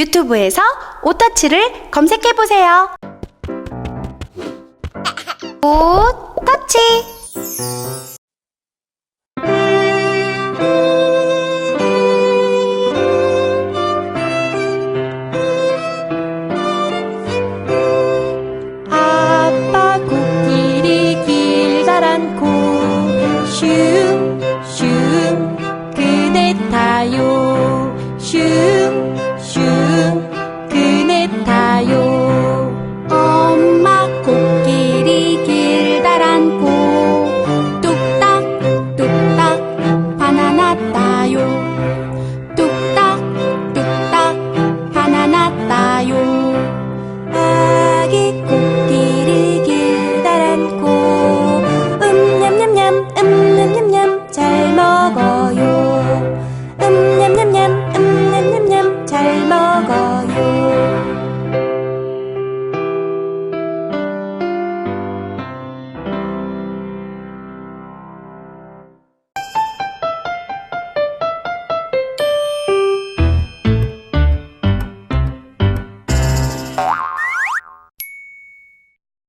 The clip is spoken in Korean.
유튜브에서 오터치를 검색해보세요. 오터치! 음냠냠냠 음냠냠냠 잘 먹어요 음냠냠냠 음냠냠냠 잘 먹어